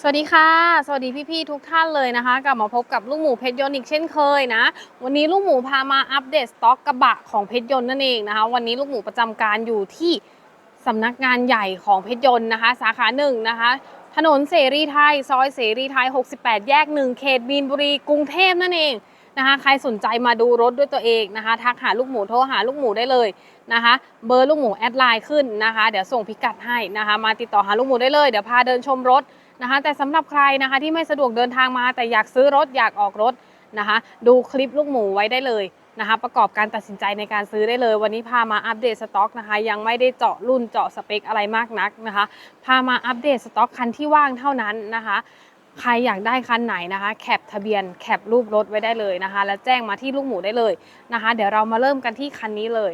สวัสดีค่ะ สวัสดีพี่ๆทุกท่านเลยนะคะ กลับมาพบกับลูกหมูเพชรยนต์อีกเช่นเคยนะ วันนี้ลูกหมูพามาอัปเดตสต็อกกระบะของเพชรยนต์นั่นเองนะคะ วันนี้ลูกหมูประจำการอยู่ที่สำนักงานใหญ่ของเพชรยนต์นะคะ สาขาหนึ่งนะคะ ถนนเสรีไทย ซอยเสรีไทย 68 แยก1เขตมีนบุรีกรุงเทพนั่นเองนะคะ ใครสนใจมาดูรถด้วยตัวเองนะคะ ทักหาลูกหมูโทรหาลูกหมูได้เลยนะคะ เบอร์ลูกหมูแอดไลน์ขึ้นนะคะ เดี๋ยวส่งพิกัดให้นะคะ มาติดต่อหาลูกหมูได้เลย เดี๋ยวพาเดินชมรถ นะคะ แต่สำหรับใครนะคะที่ไม่สะดวกเดินทางมา แต่อยากซื้อรถอยากออกรถนะคะ ดูคลิปลูกหมูไว้ได้เลยนะคะ ประกอบการตัดสินใจในการซื้อได้เลย วันนี้พามาอัปเดตสต็อกนะคะ ยังไม่ได้เจาะรุ่นเจาะสเปคอะไรมากนักนะคะ พามาอัปเดตสต็อกคันที่ว่างเท่านั้นนะคะใครอยากได้คันไหนนะคะ แคปทะเบียนแคปรูปรถไว้ได้เลยนะคะ แล้วแจ้งมาที่ลูกหมูได้เลยนะคะ เดี๋ยวเรามาเริ่มกันที่คันนี้เลย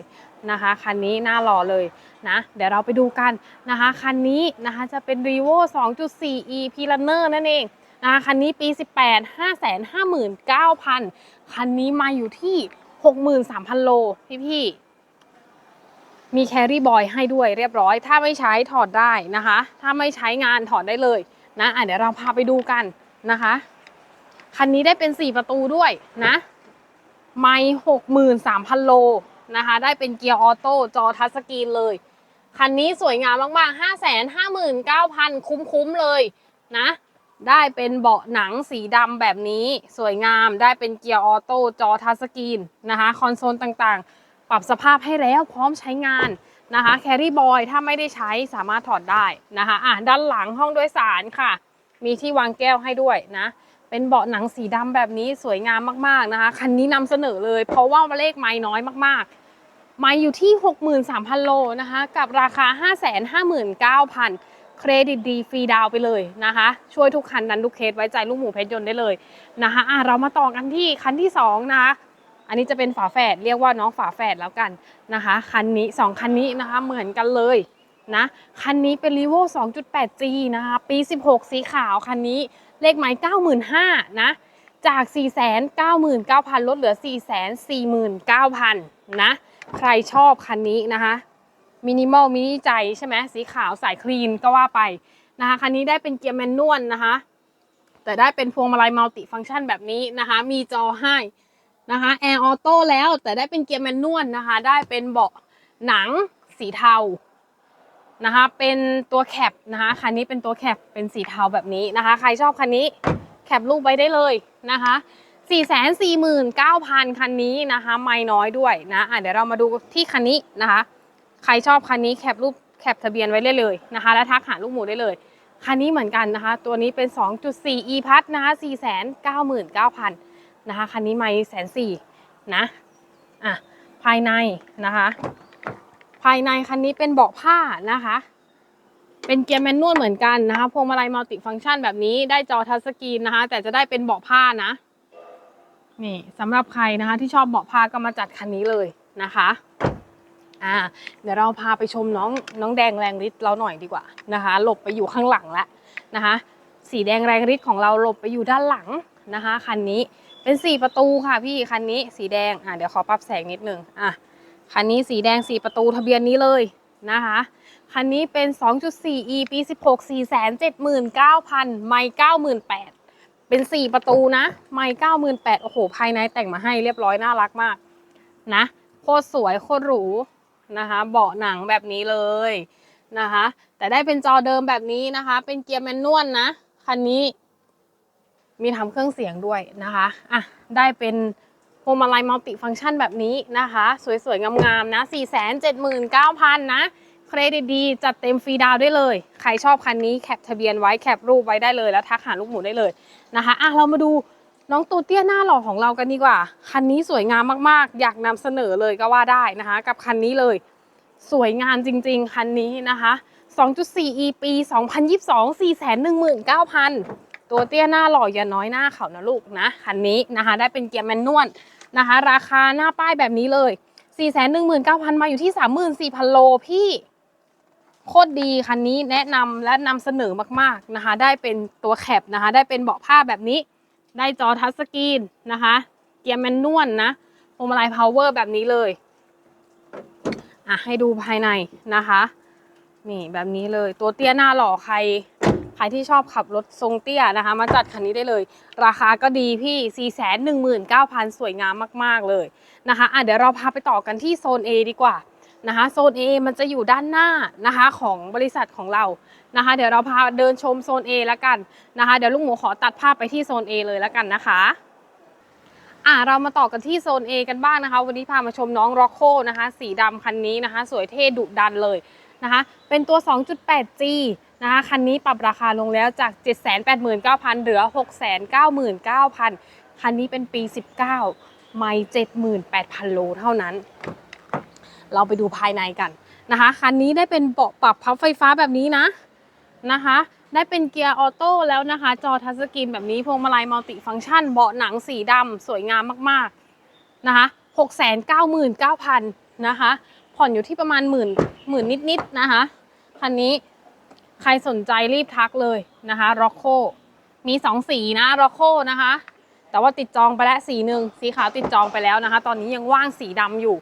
นะคะ คันนี้หน้ารอเลยนะ เดี๋ยวเราไปดูกันนะคะ คันนี้นะคะจะเป็น r e v o 2.4 e p l a n n e r นั่นเองนะคะคันนี้ปี 18 559,000 คันนี้มาอยู่ที่ 63,000 โล พี่ๆ มีแครี่บอยให้ด้วยเรียบร้อย ถ้าไม่ใช้ถอดได้นะคะ ถ้าไม่ใช้งานถอดได้เลยนะะเดี๋ยวเราพาไปดูกันนะคะ คันนี้ได้เป็น 4 ประตูด้วยนะ ไม่ 63,000 โล นะคะ ได้เป็นเกียร์ออโต้จอทัชสกรีนเลย คันนี้สวยงามมากๆ 559,000 คุ้มๆเลยนะ ได้เป็นเบาะหนังสีดำแบบนี้สวยงามได้เป็นเกียร์ออโต้จอทัชสกรีนนะคะ คอนโซลต่างๆ ปรับสภาพให้แล้วพร้อมใช้งานนะคะแครี่บอยถ้าไม่ได้ใช้สามารถถอดได้นะคะอะด้านหลังห้องโดยสารค่ะ มีที่วางแก้วให้ด้วยนะ เป็นเบาะหนังสีดำแบบนี้สวยงามมากๆนะคะ คันนี้นำเสนอเลย เพราะว่าเลขไม้น้อยมากๆ ไม้อยู่ที่ 63,000 โลนะคะ กับราคา 559,000 เครดิตดีฟรีดาวไปเลยนะคะ ช่วยทุกคันดันทุกเคสไว้ใจลูกหมูเพชรยนต์ได้เลยนะคะอะเรามาต่อกันที่คันที่ 2 นะคะอันนี้จะเป็นฝาแฝดเรียกว่าน้องฝาแฝดแล้วกันนะคะคันนี้ 2 คันนี้นะคะเหมือนกันเลยนะคันนี้เป็น r e v o 2.8G นะคะปี 16 สีขาวคันนี้เลขหมาย95,000นะจาก 499,000 ลดเหลือ 449,000นะ ใครชอบคันนี้นะคะมินิมอลมินิใจใช่ไหมสีขาวสายคลีนก็ว่าไปนะคะคันนี้ได้เป็นเกียร์แมนนวลนะคะ แต่ได้เป็นพวงมาลัยมัลติฟังก์ชันแบบนี้นะคะ มีจอให้นะคะแอร์ออโต้แล้วแต่ได้เป็นเกียร์แมนนวลนะคะ ได้เป็นเบาะหนังสีเทานะคะเป็นตัวแคปนะคะคันนี้เป็นตัวแคปเป็นสีเทาแบบนี้นะคะ ใครชอบคันนี้แคปรูปไว้ได้เลยนะคะ 449,000 คันนี้นะคะ ไม่น้อยด้วยนะอะเดี๋ยวเรามาดูที่คันนี้นะคะ ใครชอบคันนี้แคปรูปแคปทะเบียนไว้ได้เลยนะคะ แล้วทักหาลูกหมูได้เลย คันนี้เหมือนกันนะคะ ตัวนี้เป็น 2.4 e พัทนะคะ499,000นะคะคันนี้ไม่แสนสี่นะอะภายในนะคะ ภายในคันนี้เป็นเบาะผ้านะคะ เป็นเกียร์แมนนวลเหมือนกันนะคะพวงมาลัยมัลติฟังก์ชันแบบนี้ได้จอทัชสกรีนนะคะ แต่จะได้เป็นเบาะผ้านะ นี่สำหรับใครนะคะที่ชอบเบาะผ้าก็มาจัดคันนี้เลยนะคะอ่าเดี๋ยวเราพาไปชมน้องน้องแดงแรงฤทธิ์เราหน่อยดีกว่านะคะ หลบไปอยู่ข้างหลังแล้วนะคะ สีแดงแรงฤทธิ์ของเราหลบไปอยู่ด้านหลังนะคะคันนี้เป็นสี่ประตูค่ะพี่คันนี้สีแดงอะเดี๋ยวขอปรับแสงนิดนึงอะคันนี้สีแดง4ประตูทะเบียนนี้เลยนะคะคันนี้เป็น 2.4e ปี 16 479,000 ไม่98,000 เป็น 4 ประตูนะไม่98,000โอ้โห ภายในแต่งมาให้เรียบร้อยน่ารักมากนะโคตรสวยโคตรหรูนะคะ เบาะหนังแบบนี้เลยนะคะ แต่ได้เป็นจอเดิมแบบนี้นะคะ เป็นเกียร์แมนนวลนะคันนี้มีทำเครื่องเสียงด้วยนะคะอะได้เป็นพวงมาลัยมัลติฟังก์ชันแบบนี้นะคะ สวยๆ งามๆ นะ 479,000 นะ เครดิตดีจัดเต็มฟรีดาวได้เลย ใครชอบคันนี้แคปทะเบียนไว้แคปรูปไว้ได้เลยแล้วทักหาลูกหมูได้เลยนะคะอะเรามาดูน้องตูเตี้ยหน้าหล่อของเรากันดีกว่า คันนี้สวยงามมากๆ อยากนำเสนอเลยก็ว่าได้นะคะ กับคันนี้เลย สวยงามจริง ๆ คันนี้นะคะ 2.4 e ปี2022 419,000 ตัวเตี้ยหน้าหล่ออย่าน้อยหน้าเขานะลูกนะ คันนี้นะคะได้เป็นเกียร์แมนนวลนะคะ ราคาหน้าป้ายแบบนี้เลย 419,000 มาอยู่ที่ 34,000 โลพี่ โคตรดีคันนี้แนะนำและนำเสนอมากๆนะคะ ได้เป็นตัวแคปนะคะ ได้เป็นเบาะผ้าแบบนี้ ได้จอทัชสกรีนนะคะ เกียร์แมนนวลนะพวงมาลัยพาวเวอร์แบบนี้เลยอะให้ดูภายในนะคะนี่แบบนี้เลยตัวเตี้ยหน้าหล่อใครใครรที่ชอบขับรถทรงเตี้ยนะคะ มาจัดคันนี้ได้เลย ราคาก็ดีพี่ 4 1 9 0 0 0 สวยงามมาก ๆ เลยนะคะอะเดี๋ยวเราพาไปต่อกันที่โซน A ดีกว่า นะคะโซน A มันจะอยู่ด้านหน้านะคะของบริษัทของเรานะคะ เดี๋ยวเราพาเดินชมโซน A แล้วกันนะคะเดี๋ยวลุงหมูขอตัดภาพไปที่โซน A เลยแล้วกันนะคะอะเรามาต่อกันที่โซน A กันบ้างนะคะ วันนี้พามาชมน้อง r o c โ o นะคะ สีดำคันนี้นะคะ สวยเท่ดุดันเลยนะคะ เป็นตัว 2.8G นะคะ คันนี้ปรับราคาลงแล้วจาก 789,000 เหลือ 699,000 คันนี้เป็นปี 19 ไม่ 78,000 โลเท่านั้น เราไปดูภายในกันนะคะ คันนี้ได้เป็นเบาะปรับพับไฟฟ้าแบบนี้นะนะคะ ได้เป็นเกียร์ออโต้แล้วนะคะ จอทัชสกรีนแบบนี้พวงมาลัยมัลติฟังก์ชัน เบาะหนังสีดำสวยงามมากๆนะคะ699,000นะคะ ผ่อนอยู่ที่ประมาณหมื่นหมื่นนิดๆนะคะ คันนี้ใครสนใจรีบทักเลยนะคะร็อกโคมีสองสีนะร็อกโคนะคะ แต่ว่าติดจองไปแล้วสีหนึ่งสีขาวติดจองไปแล้วนะคะ ตอนนี้ยังว่างสีดำอยู่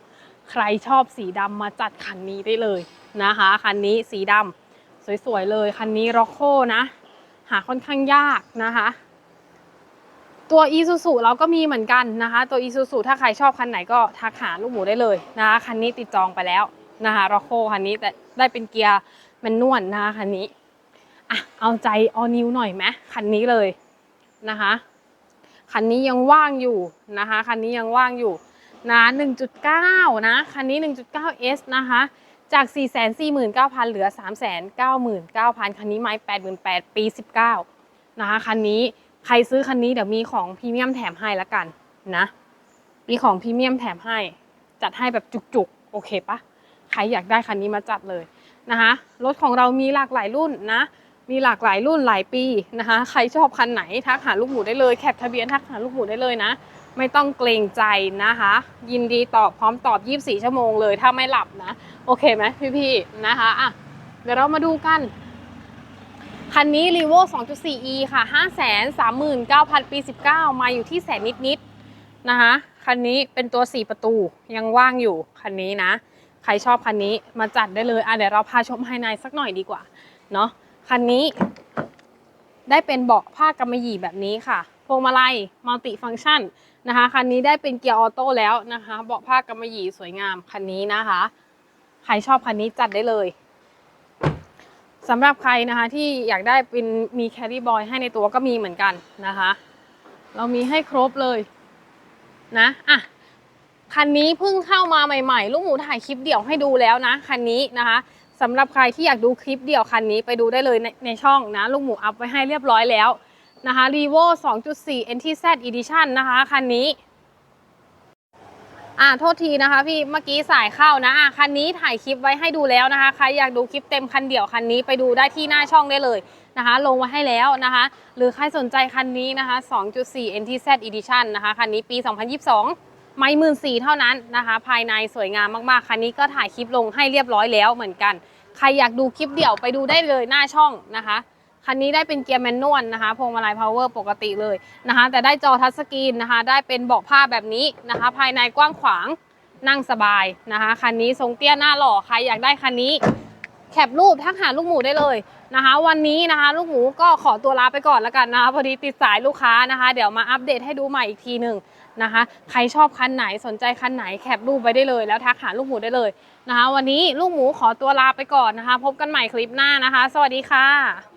ใครชอบสีดำมาจัดคันนี้ได้เลยนะคะ คันนี้สีดำสวยๆเลย คันนี้ร็อกโคนะ หาค่อนข้างยากนะคะ ตัว e s u s u เราก็มีเหมือนกันนะคะ ตัว e s u s u ถ้าใครชอบคันไหนก็ทักหาลูกหมูได้เลยนะคะ คันนี้ติดจองไปแล้วนะคะร็อกโคคันนี้แต่ได้เป็นเกียร์แมนนวลนะคะคันนี้อะเอาใจออนิวหน่อยไหมคันนี้เลยนะคะคันนี้ยังว่างอยู่นะคะ คันนี้ยังว่างอยู่ นะ1.9 นะ คันนี้ 1.9S นะคะ จาก 449,000 เหลือ 399,000 คันนี้ไม้ 88,000 ปี 19 นะคะ คันนี้ใครซื้อคันนี้เดี๋ยวมีของพรีเมียมแถมให้ละกันนะ มีของพรีเมียมแถมให้ จัดให้แบบจุกๆ โอเคปะใครอยากได้คันนี้มาจัดเลยนะคะ รถของเรามีหลากหลายรุ่นนะ มีหลากหลายรุ่นหลายปีนะคะ ใครชอบคันไหนทักหาลูกหมูได้เลย แคปทะเบียนทักหาลูกหมูได้เลยนะ ไม่ต้องเกรงใจนะคะ ยินดีตอบพร้อมตอบ 24 ชั่วโมงเลยถ้าไม่หลับนะ โอเคไหมพี่ๆนะคะอะเดี๋ยวเรามาดูกัน คันนี้ r e v o 2.4e ค่ะ 539,000 ปี 19 มาอยู่ที่แสนนิดๆนะคะ คันนี้เป็นตัว 4 ประตูยังว่างอยู่ คันนี้นะ ใครชอบคันนี้มาจัดได้เลยอะเดี๋ยวเราพาชมภายในสักหน่อยดีกว่าเนาะคันนี้ ได้เป็นเบาะผ้ากำมะหยี่แบบนี้ค่ะพวงมาลัยมัลติฟัง c t ชัน นะคะคันนี้ได้เป็นเกียร์ออโต้แล้วนะคะเบาะผ้ากำมะหยี่สวยงามคันนี้นะคะ ใครชอบคันนี้จัดได้เลยสำหรับใครนะคะที่อยากได้เป็นมีแครี่บอยให้ในตัวก็มีเหมือนกันนะคะ เรามีให้ครบเลยนะอะคันนี้เพิ่งเข้ามาใหม่ๆ ลูกหมูถ่ายคลิปเดี่ยวให้ดูแล้วนะคันนี้นะคะสำหรับใครที่อยากดูคลิปเดี่ยวคันนี้ไปดูได้เลยในในช่องนะลูกหมูอัพไว้ให้เรียบร้อยแล้ว นะคะ r e v o 2.4 NTZ Edition นะคะ คันนี้ อ่าโทษทีนะคะ พี่เมื่อกี้สายเข้านะอะคันนี้ถ่ายคลิปไว้ให้ดูแล้วนะคะ ใครอยากดูคลิปเต็มคันเดี่ยวคันนี้ไปดูได้ที่หน้าช่องได้เลยนะคะ ลงไว้ให้แล้วนะคะ หรือใครสนใจคันนี้นะคะ 2.4 NTZ Edition นะคะ คันนี้ปี 2022 ไม่หมื่นสี่เท่านั้นนะคะ ภายในสวยงามมากๆ คันนี้ก็ถ่ายคลิปลงให้เรียบร้อยแล้วเหมือนกัน ใครอยากดูคลิปเดี่ยวไปดูได้เลยหน้าช่องนะคะ คันนี้ได้เป็นเกียร์แมนนวลนะคะพวงมาลัยพาวเวอร์ปกติเลยนะคะ แต่ได้จอทัชสกรีนนะคะ ได้เป็นเบาะผ้าแบบนี้นะคะ ภายในกว้างขวางนั่งสบายนะคะคันนี้ทรงเตี้ยหน้าหล่อใครอยากได้คันนี้ แคปรูปทักหาลูกหมูได้เลยนะคะ วันนี้นะคะ ลูกหมูก็ขอตัวลาไปก่อนแล้วกันนะคะพอดีติดสายลูกค้านะคะ เดี๋ยวมาอัปเดตให้ดูใหม่อีกทีหนึ่งนะคะ ใครชอบคันไหนสนใจคันไหนแคปรูปไว้ได้เลยแล้วทักหาลูกหมูได้เลยนะคะ วันนี้ลูกหมูขอตัวลาไปก่อนนะคะ พบกันใหม่คลิปหน้านะคะ สวัสดีค่ะ